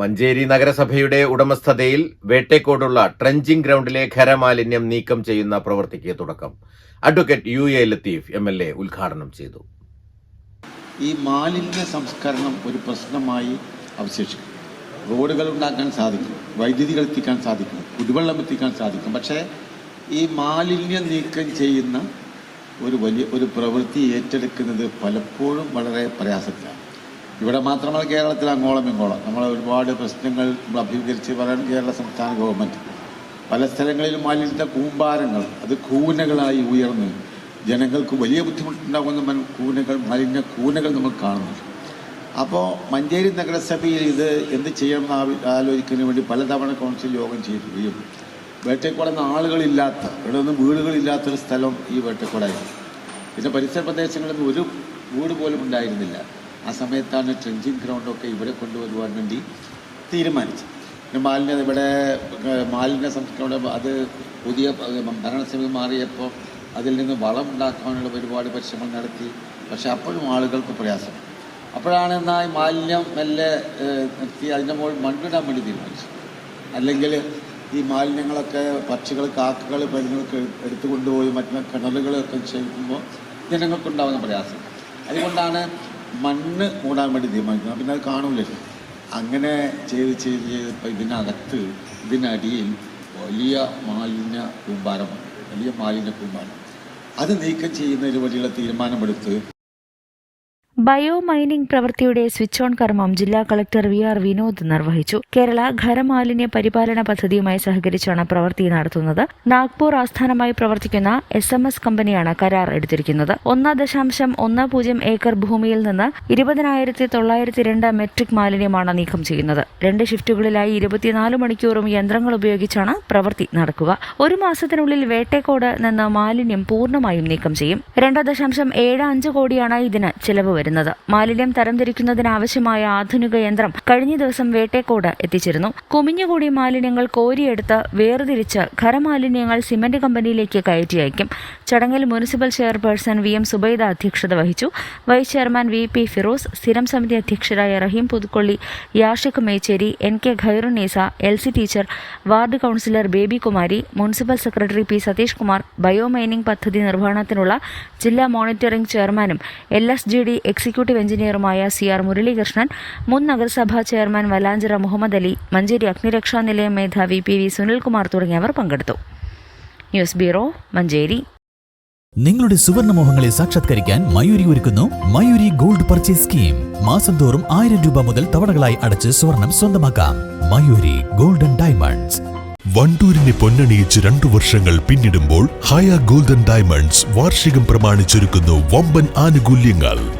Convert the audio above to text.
Manjeri നഗരസഭയുടെ ഉടമസ്ഥതയിൽ വേട്ടേക്കോടുള്ള trenching ഗ്രൗണ്ടിലെ ഖരമാലിന്യം നീക്കം ചെയ്യുന്ന പ്രവൃത്തിക്ക് തുടക്കം. Advocate U A Latheef M L A ഉദ്ഘാടനം ചെയ്തു. ഈ മാലിന്യ സംസ്കരണം ഒരു പ്രശ്നമായി അവശേഷിക്കും റോഡുകൾ ഉണ്ടാക്കാൻ സാധിക്കും വൈദ്യുതികൾ എത്തിക്കാൻ സാധിക്കും കുടിവെള്ളം എത്തിക്കാൻ സാധിക്കും. പക്ഷേ ഈ മാലിന്യം നീക്കം ചെയ്യുന്ന ഒരു വലിയ ഒരു പ്രവൃത്തി ഏറ്റെടുക്കുന്നത് പലപ്പോഴും വളരെ പ്രയാസത്തിലാണ്. ഇവിടെ മാത്രമല്ല കേരളത്തിൽ അങ്ങോളം ഇങ്ങോളം. നമ്മൾ ഒരുപാട് പ്രശ്നങ്ങൾ നമ്മൾ അഭിമുഖീകരിച്ച് പറയാൻ കേരള സംസ്ഥാന ഗവൺമെന്റ് പല സ്ഥലങ്ങളിലും മാലിന്യത്തെ കൂമ്പാരങ്ങൾ അത് കൂനകളായി ഉയർന്ന് ജനങ്ങൾക്ക് വലിയ ബുദ്ധിമുട്ടുണ്ടാകുന്ന കൂനകൾ മാലിന്യ കൂനകൾ നമ്മൾ കാണുന്നു. അപ്പോൾ മഞ്ചേരി നഗരസഭയിൽ ഇത് എന്ത് ചെയ്യണം ആലോചിക്കുന്നതിന് വേണ്ടി പലതവണ കൗൺസിൽ യോഗം ചെയ്യുകയും വേട്ടക്കുടന്ന് ആളുകളില്ലാത്ത ഇവിടെ നിന്ന് വീടുകളില്ലാത്തൊരു സ്ഥലം ഈ വേട്ടക്കുടയായിരുന്നു പിന്നെ പരിസര പ്രദേശങ്ങളിൽ നിന്ന് ഒരു വീട് പോലും ഉണ്ടായിരുന്നില്ല. ആ സമയത്താണ് ട്രെഞ്ചിങ് ഗ്രൗണ്ടൊക്കെ ഇവിടെ കൊണ്ടുവരുവാൻ വേണ്ടി തീരുമാനിച്ചു പിന്നെ മാലിന്യ ഇവിടെ മാലിന്യ സംസ്കരണം അത് പുതിയ ഭരണസമിതി മാറിയപ്പോൾ അതിൽ നിന്ന് വളം ഉണ്ടാക്കാനുള്ള ഒരുപാട് പരിശ്രമം നടത്തി. പക്ഷേ അപ്പോഴും ആളുകൾക്ക് പ്രയാസം. അപ്പോഴാണ് എന്നാൽ മാലിന്യം മെല്ലെ നിർത്തി അതിന്റെ മുകളിൽ മണ്ണിടാൻ വേണ്ടി തീരുമാനിച്ചു അല്ലെങ്കിൽ ഈ മാലിന്യങ്ങളൊക്കെ പക്ഷികൾ കാക്കകൾ പരുങ്ങൾക്ക് എടുത്തു കൊണ്ടുപോയി മറ്റു കിണറുകളൊക്കെ ചെയ്യുമ്പോൾ ജനങ്ങൾക്കുണ്ടാകുന്ന പ്രയാസം. അതുകൊണ്ടാണ് മണ്ണ് മൂടാൻ വേണ്ടി തീരുമാനിക്കുന്നു പിന്നെ അത് കാണൂലല്ലോ അങ്ങനെ ചെയ്ത് ചെയ്ത് ചെയ്ത് ഇപ്പം ഇതിനകത്ത് ഇതിനടിയിൽ വലിയ മാലിന്യ കൂമ്പാരമാണ്. വലിയ മാലിന്യ കൂമ്പാരം. അത് നീക്കം ചെയ്യുന്നതിന് വേണ്ടിയുള്ള തീരുമാനമെടുത്ത് ബയോ മൈനിംഗ് പ്രവൃത്തിയുടെ സ്വിച്ച് ഓൺ കർമ്മം ജില്ലാ കളക്ടർ വി ആർ വിനോദ് നിർവഹിച്ചു. കേരള ഖരമാലിന്യ പരിപാലന പദ്ധതിയുമായി സഹകരിച്ചാണ് പ്രവൃത്തി നടത്തുന്നത്. നാഗ്പൂർ ആസ്ഥാനമായി പ്രവർത്തിക്കുന്ന എസ് എം എസ് കമ്പനിയാണ് കരാർ എടുത്തിരിക്കുന്നത്. ഒന്ന് ദശാംശം ഒന്ന് പൂജ്യം ഏക്കർ ഭൂമിയിൽ നിന്ന് ഇരുപതിനായിരത്തി തൊള്ളായിരത്തി രണ്ട് മെട്രിക് മാലിന്യമാണ് നീക്കം ചെയ്യുന്നത്. രണ്ട് ഷിഫ്റ്റുകളിലായി ഇരുപത്തിനാല് മണിക്കൂറും യന്ത്രങ്ങൾ ഉപയോഗിച്ചാണ് പ്രവൃത്തി നടക്കുക. ഒരു മാസത്തിനുള്ളിൽ വേട്ടേക്കോട് നിന്ന് മാലിന്യം പൂർണമായും നീക്കം ചെയ്യും. രണ്ട് ദശാംശം ഏഴ് അഞ്ച് കോടിയാണ് ഇതിന് ചെലവ് വരുന്നത്. മാലിന്യം തരംതിരിക്കുന്നതിനാവശ്യമായ ആധുനിക യന്ത്രം കഴിഞ്ഞ ദിവസം വേട്ടേക്കോട് എത്തിച്ചിരുന്നു. കുമിഞ്ഞുകൂടിയ മാലിന്യങ്ങൾ കോരിയെടുത്ത് വേർതിരിച്ച് ഖരമാലിന്യങ്ങൾ സിമന്റ് കമ്പനിയിലേക്ക് കയറ്റി അയക്കും ചടങ്ങിൽ municipal chairperson V M Zubaida അധ്യക്ഷത വഹിച്ചു. Vice chairman V P Firoz സ്ഥിരം സമിതി അധ്യക്ഷരായ Rahim Puthukkolli Yashiq Mecheri N K Khairunnisa L C teacher ward councillor Baby Kumari municipal secretary P Satheesh Kumar bio mining പദ്ധതി നിർവഹണത്തിനുള്ള ജില്ലാ monitoring ചെയർമാനും L S G D executive എഞ്ചിനീയറുമായ C R Muralikrishnan മുൻ നഗരസഭാ chairman Valanchira Muhammad Ali Manjeri അഗ്നിരക്ഷാ നിലയം മേധാവി പി വി സുനിൽകുമാർ തുടങ്ങിയവർ പങ്കെടുത്തു. News bureau Manjeri. നിങ്ങളുടെ സുവർണ മോഹങ്ങളെ സാക്ഷാത്കരിക്കാൻ മയൂരി ഒരുക്കുന്നു മയൂരി ഗോൾഡ് പർച്ചേസ് സ്കീം. മാസം തോറും ആയിരം രൂപ മുതൽ തവണകളായി അടച്ച് സ്വർണം സ്വന്തമാക്കാം. Mayuri golden diamonds. വണ്ടൂരിനെ പൊന്നണിയിച്ച് രണ്ടു വർഷങ്ങൾ പിന്നിടുമ്പോൾ ഹയ ഗോൾഡൻ ഡയമണ്ട്സ് വാർഷികം പ്രമാണിച്ചൊരുക്കുന്നു വമ്പൻ ആനുകൂല്യങ്ങൾ.